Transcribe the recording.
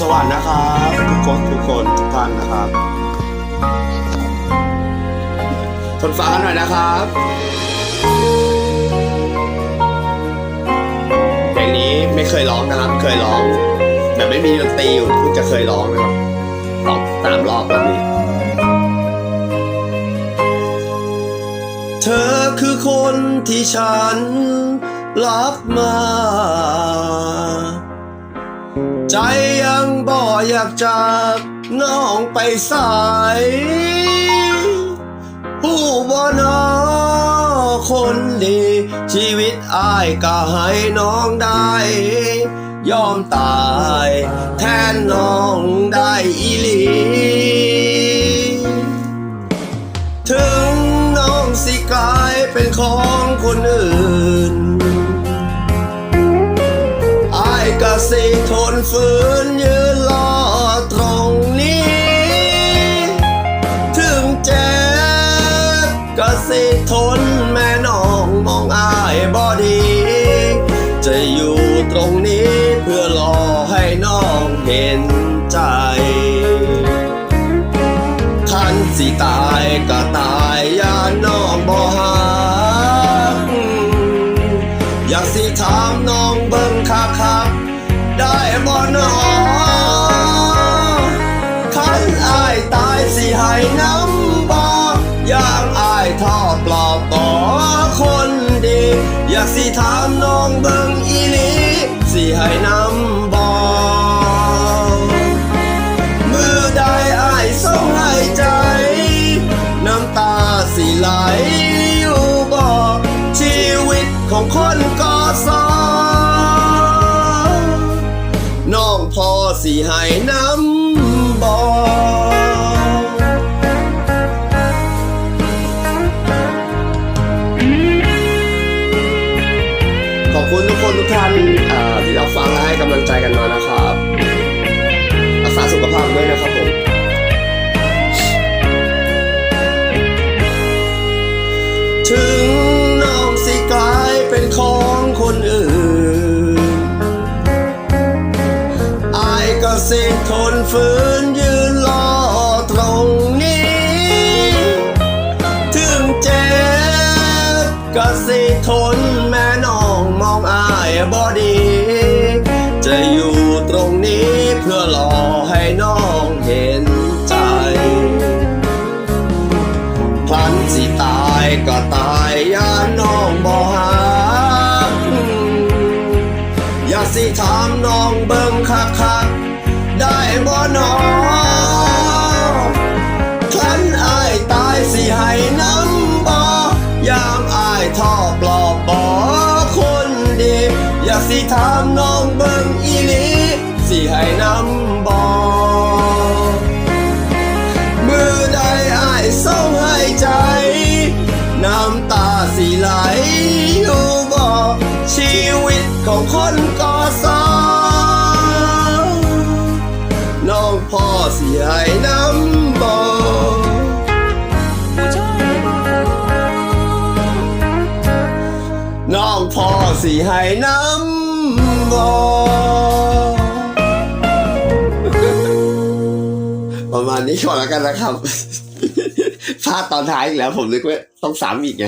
สวัสดีนะครับทุกคนทุกคนทุกท่านนะครับทนฟังกันหน่อยนะครับเพลงนี้ไม่เคยร้องนะครับ เคยร้องแบบไม่มีดนตรีอยู่เพิ่งจะเคยร้องนะครับร้องสามรอบแบบนี้ เธอคือคนที่ฉันรักมา ใจยังบ่อยากจากน้องไปสายผู้บ่นอคนดี ชีวิตอายก็ให้น้องได้ ยอมตาย แทนน้องได้อีหลี ถึงน้องสิกลายเป็นของคนอื่น สิทนฝืนยืนรอตรงนี้ ถึงเจ็บก็สิทนแม่น้องมองอายบอดี จะอยู่ตรงนี้เพื่อรอให้น้องเห็นใจคันสิตายก็ตายอย่าน้องบ่หักอยากสิถามน้อง อยากสิถามน้องเบิ่งอีหลีสิให้น้ำบ่มือใดอายส่งให้ใจ น้ำตาสิไหลอยู่บอกชีวิตของคนก็สองน้องพอสิให้น้ำ ทุกคนทุกท่านอ่าที่รับฟังและให้กำลังใจกันมานะครับ รักษาสุขภาพด้วยนะครับผมถึงน้องสิกลายเป็นของคนอื่นอายก็สิทนฝืนยืนรอตรงนี้ ถึงเจ็บก็สิทนแม่น้องมองอาย บอดี จะอยู่ตรงนี้เพื่อรอให้น้องเห็นใจพลันสิตายก็ตายอย่าน้องบ่หักอย่าสิถามน้องเบิ่งคักคักๆได้บ่น้อง สิถามน้องเบิ่งอีหลีสิให้น้ำบ่มือใดอายเศร้าให้ใจ น้ำตาสิไหลอยู่บอกชีวิตของคนก่อสร้างน้องพ่อสิให้น้ำบอกน้องพ่อสิให้น้ำ ประมาณนี้ก่อนแล้วกันนะครับพลาดตอนท้ายอีกแล้วผมนึกว่าต้องสามอีกไง